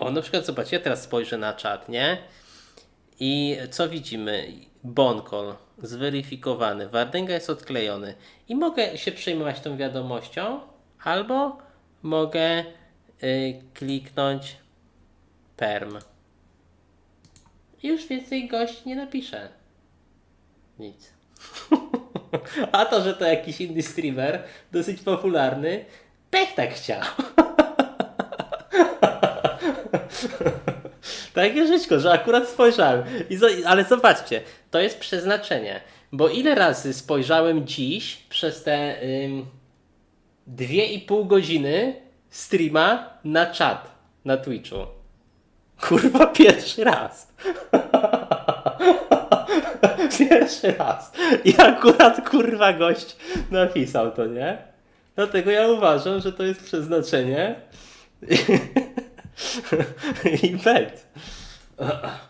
O, na przykład zobaczcie, ja teraz spojrzę na czat, nie? I co widzimy? Bonkol zweryfikowany, Wardęga jest odklejony. I mogę się przejmować tą wiadomością, albo mogę y, kliknąć perm. I już więcej gość nie napisze. Nic. A to, że to jakiś inny streamer, dosyć popularny, pech tak chciał. Takie żyćko, że akurat spojrzałem. I ale zobaczcie, to jest przeznaczenie. Bo ile razy spojrzałem dziś przez te ym, dwie i pół godziny streama na czat na Twitchu? Kurwa, pierwszy raz. pierwszy raz. I akurat kurwa gość napisał to, nie? Dlatego ja uważam, że to jest przeznaczenie. I bet.